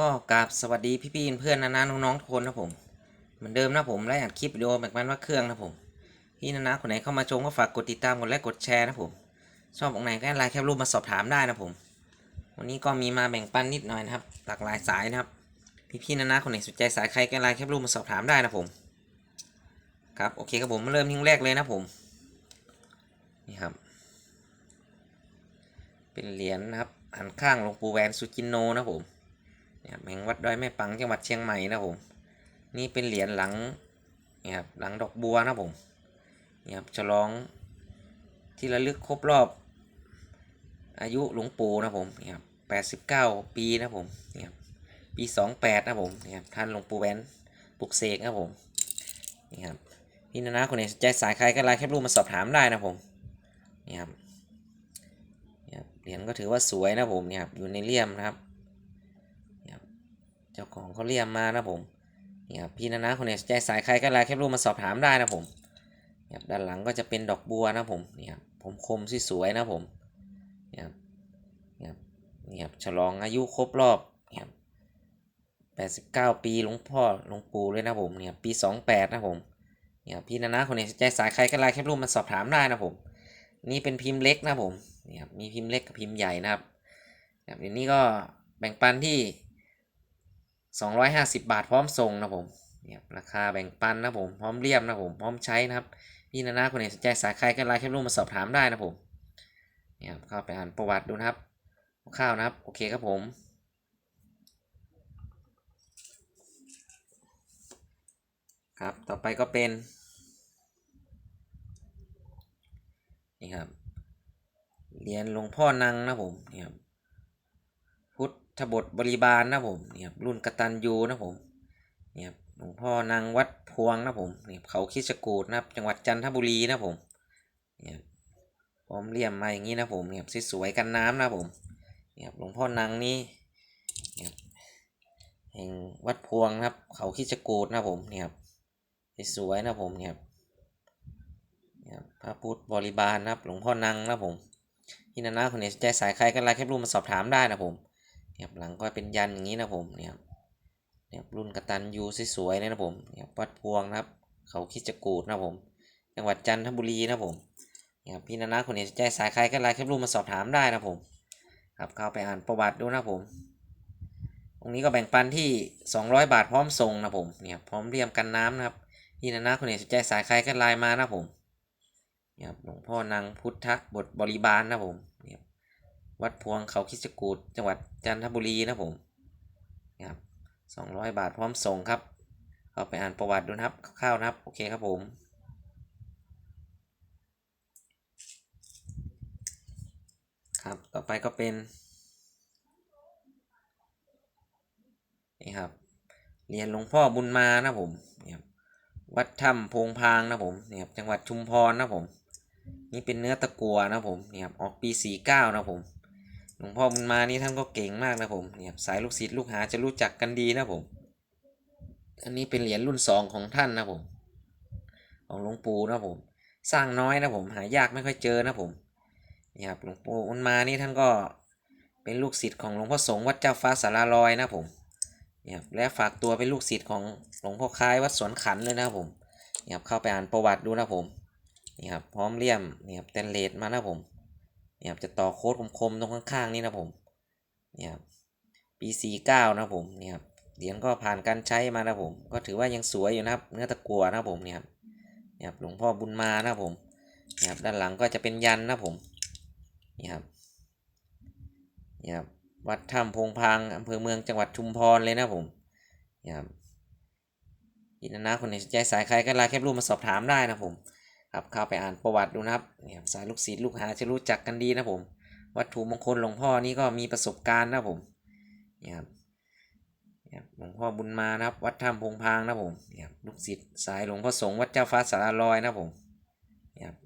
ก็กราบสวัสดีพี่ๆเพื่อนนานาน้องๆทุกคนนะผมเหมือนเดิมนะผมไล่อัดคลิปวิดีโอแบบมันว่าเครื่องนะผมพี่นานาคนไหนเข้ามาชมก็ฝากกดติดตามกดไลค์กดแชร์นะผมชอบตรงไหนก็ไลน์แคปรูปมาสอบถามได้นะผม วันนี้ก็มีมาแบ่งปันนิดหน่อยนะครับ หลากหลายสายนะครับ พี่ๆนานาคนไหนสนใจสายใครก็ไลน์แคปรูปมาสอบถามได้นะผมครับโอเคครับผมมาเริ่มทิ้งแรกเลยนะผมนี่ครับ เป็นเหรียญนะครับหันข้างหลวงปู่แวนสุจินโนนะผม เนี่ยครับแห่งวัดดอยแม่ปังจังหวัดเชียงใหม่นะผม นี่เป็นเหรียญหลังนี่ครับหลังดอกบัวนะผมนี่ครับฉลองที่ระลึกครบรอบ อายุหลวงปู่นะผมนี่ครับแปดสิบเก้าปีนะผมนี่ครับปีสองแปดนะผมนี่ครับท่านหลวงปู่แหวนปลุกเสกนะผมนี่ครับพี่นานาคนไหนสนใจสายใครก็ไลน์แคปรูปมาสอบถามได้นะผมนี่ครับเนี่ยครับเหรียญก็ถือว่าสวยนะผมเนี่ยครับอยู่ในเลี่ยมนะครับ เจ้าของเขาเรียกมานะผมเนี่ยครับพี่นานาคนไหนสนใจสายใครก็ไลน์แคปรูปมาสอบถามได้นะผมเนี่ยครับด้านหลังก็จะเป็นดอกบัวนะผมเนี่ยครับผมคมสวยๆนะผมเนี่ยครับเนี่ยครับเนี่ยครับฉลองอายุครบรอบเนี่ยครับแปดสิบเก้าปีหลวงพ่อหลวงปู่เลยนะผมเนี่ยปีสองแปดนะผมเนี่ยพี่นานาคนไหนสนใจสายใครก็ไลน์แคปรูปมาสอบถามได้นะผม นี่เป็นพิมพ์เล็กนะผมเนี่ยมีพิมพ์เล็กกับพิมพ์ใหญ่นะครับแบบนี้ก็แบ่งปันที่ 250 บาทพร้อมส่งนะผมเนี่ยราคาแบ่งปันนะผมพร้อมเรียบนะผมพร้อมใช้นะครับพี่นานาคนไหนสนใจสายใครก็ไลน์แคปรูปมาสอบถามได้นะผมเนี่ยครับเข้าไปอ่านประวัติดูนะครับคร่าวนะครับโอเคครับผมครับต่อไปก็เป็นนี่ครับเหรียญหลวงพ่อนังนะผมเนี่ยครับ ทบทบริบาลนะผมเนี่ยรุ่นกตัญญูนะผมเนี่ยหลวงพ่อนางวัดพวงนะผมเนี่ยเขาคิดสกูดนะครับ จังหวัดจันทบุรีนะผมเนี่ยพร้อมเลี่ยมมาอย่างนี้นะผมเนี่ยสวยๆกันน้ำนะผมเนี่ยหลวงพ่อนางนี่เนี่ยแห่งวัดพวงนะครับ เขาคิดสกูดนะผมเนี่ยสวยๆนะผมเนี่ยเนี่ยพระพุทธบริบาลนะครับ หลวงพ่อนางนะผมพี่นานาคนไหนสนใจสายใครก็ไลน์แคปรูปมาสอบถามได้นะผม นี่ยครับหลังก็เป็นยันอย่างนี้นะผมเนี่ยครับเนี่ยครับรุ่นกระตันยูสวยๆเลยนะผมเนี่ยครับวัดพวงนะครับ เขาคิดจะกูดนะผม จังหวัดจันทบุรีนะผมเนี่ยครับพี่นานาคนนสนใจสายใครก็ไลน์แคปรูปมาสอบถามได้นะผมครับเข้าไปอ่านประวัติดูนะผมตรงนี้ก็แบ่งปันที่ 200 บาทพร้อมส่งนะผมเนี่ยพร้อมเรียมกันน้ำนะครับพี่นานาคนไหนสนใจสายใครก็ไลน์มานะผมเนี่ยครับหลวงพ่อนางพุทธบทบริบาลนะผมเวัดพวงเขาคิดจกูดจังหวัดจันทบุรีนะผมนะครับสองร้อยบาทพร้อมส่งครับเอาไปอ่านประวัติดูนะครับคร่าวๆนะครับ โอเคครับผม ครับต่อไปก็เป็นนี่ครับเรียนหลวงพ่อบุญมานะผมเนี่ยครับวัดถ้ำพงพางนะผมเนี่ยครับจังหวัดชุมพรนะผม นี่เป็นเนื้อตะกัวนะผมเนี่ยครับออกปีสี่เก้านะผม หลวงพ่อบุญมานี่ท่านก็เก่งมากนะผมเนี่ยสายลูกศิษย์ลูกหาจะรู้จักกันดีนะผม อันนี้เป็นเหรียญรุ่นสองของท่านนะผม ของหลวงปู่นะผม สร้างน้อยนะผม หายากไม่ค่อยเจอนะผมเนี่ยครับหลวงปู่บุญมานี่ท่านก็เป็นลูกศิษย์ของหลวงพ่อสงฆ์วัดเจ้าฟ้าสาราลอยนะผมเนี่ยครับและฝากตัวเป็นลูกศิษย์ของหลวงพ่อคล้ายวัดสวนขันเลยนะผมเนี่ยครับเข้าไปอ่านประวัติดูนะผมนี่ครับพร้อมเลี่ยมนี่ครับแตนเลสมานะผม นี่ครับจะต่อโค้ดคมๆตรงข้างๆนี่นะผมนี่ครับปีสี่เก้านะผมนี่ครับเหรียญก็ผ่านการใช้มานะผม ก็ถือว่ายังสวยอยู่นะครับ เนื้อตะกัวนะผมนี่ครับนี่ครับหลวงพ่อบุญมานะผมนี่ครับด้านหลังก็จะเป็นยันนะผมนี่ครับนี่ครับวัดถ้ำพงพางอำเภอเมืองจังหวัดชุมพรเลยนะผมนี่ครับอินนาคนไหนสนใจสายใครก็ไลน์แคปรูปมาสอบถามได้นะผม ครับเข้าไปอ่านประวัติดูนะครับเนี่ยครับสายลูกศิษย์ลูกหาจะรู้จักกันดีนะผม วัตถุมงคลหลวงพ่อนี่ก็มีประสบการณ์นะผมเนี่ยครับหลวงพ่อบุญมานะครับ วัดถ้ำพงพางนะผมเนี่ยครับลูกศิษย์สายหลวงพ่อสงฆ์วัดเจ้าฟ้าสารลอยนะผมเนี่ยครับ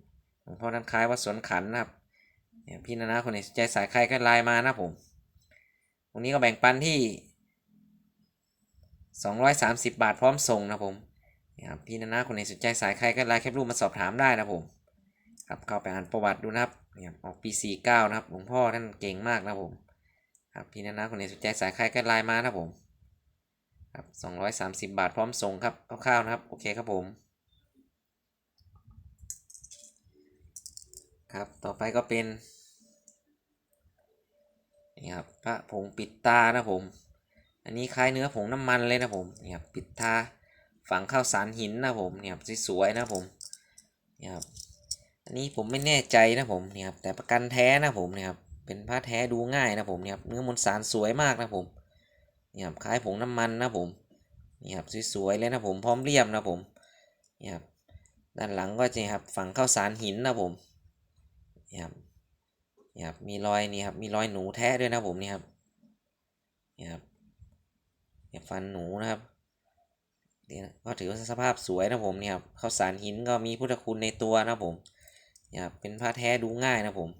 หลวงพ่อท่านคล้ายวัดสวนขันนะครับเนี่ยพี่นานาคนไหนใจสายใครก็ไลน์มานะผมตรงนี้ก็แบ่งปันที่ 230 บาทพร้อมส่งนะผม นะครับพี่นานาคนไหนสนใจสายใครก็ไลน์แคปรูปมาสอบถามได้นะผมครับเข้าไปอ่านประวัติดูนะครับเนี่ยออกปี 49 นะครับหลวงพ่อท่านเก่งมากนะผมครับพี่นานาคนไหนสนใจสายใครก็ไลน์มานะผมครับสองร้อยสามสิบบาทพร้อมส่งครับคร่าวๆนะครับ โอเคครับผม ครับ ต่อไปก็เป็น นี่ครับพระผงปิดตานะผม อันนี้คล้ายเนื้อผงน้ำมันเลยนะผม นี่ครับ ปิดตา ฝังข้าวสารหินนะผมเนี่ยครับสวยๆนะผมเนี่ยครับอันนี้ผมไม่แน่ใจนะผมเนี่ยครับแต่ประกันแท้นะผมเนี่ยครับเป็นผ้าแท้ดูง่ายนะผมเนี่ยครับเนื้อมวลสารสวยมากนะผมเนี่ยครับคล้ายผงน้ำมันนะผมเนี่ยครับสวยๆเลยนะผมพร้อมเรียบนะผมเนี่ยครับด้านหลังก็จะครับฝังข้าวสารหินนะผมเนี่ยครับเนี่ยครับมีรอยนี่ครับมีรอยหนูแท้ด้วยนะผมเนี่ยครับเนี่ยครับเนี่ยฟันหนูนะครับ นี่ก็ถือว่าสภาพสวยนะผมเนี่ยครับข้าวสารหินก็มีพุทธคุณในตัวนะผมเนี่ยเป็นผ้าแท้ดูง่ายนะผม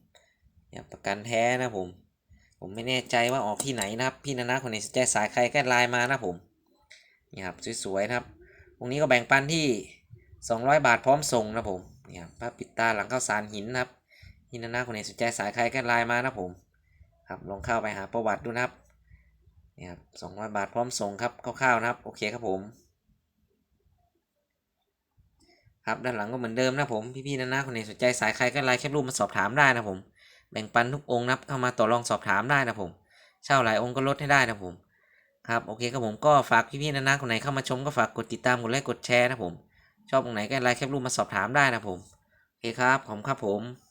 เนี่ยประกันแท้นะผม ผมไม่แน่ใจว่าออกที่ไหนนะครับ พี่นานาคนไหนสนใจสายใครก็ไลน์มานะผมเนี่ยครับสวยๆนะครับตรงนี้ก็แบ่งปันที่ 200 บาทพร้อมส่งนะผมเนี่ยผ้าปิดตาหลังข้าวสารหินนะครับพี่นานาคนไหนสนใจสายใครก็ไลน์มานะผมครับลองเข้าไปหาประวัติดูนะครับเนี่ยครับสองร้อยบาทพร้อมส่งครับคร่าวๆนะครับ โอเคครับผม ครับด้านหลังก็เหมือนเดิมนะผมพี่ๆนะนะคนไหนสนใจสายใครก็ไลน์แคปรูปมาสอบถามได้นะผมแบ่งปันทุกองค์นะครับเข้ามาต่อรองสอบถามได้นะผมเช่าหลายองค์ก็ลดให้ได้นะผมครับโอเคครับผมก็ฝากพี่ๆนะนะคนไหนเข้ามาชมก็ฝากกดติดตามกดไลค์กดแชร์นะผมชอบองค์ไหนก็ไลน์แคปรูปมาสอบถามได้นะผมโอเคครับขอบคุณครับผม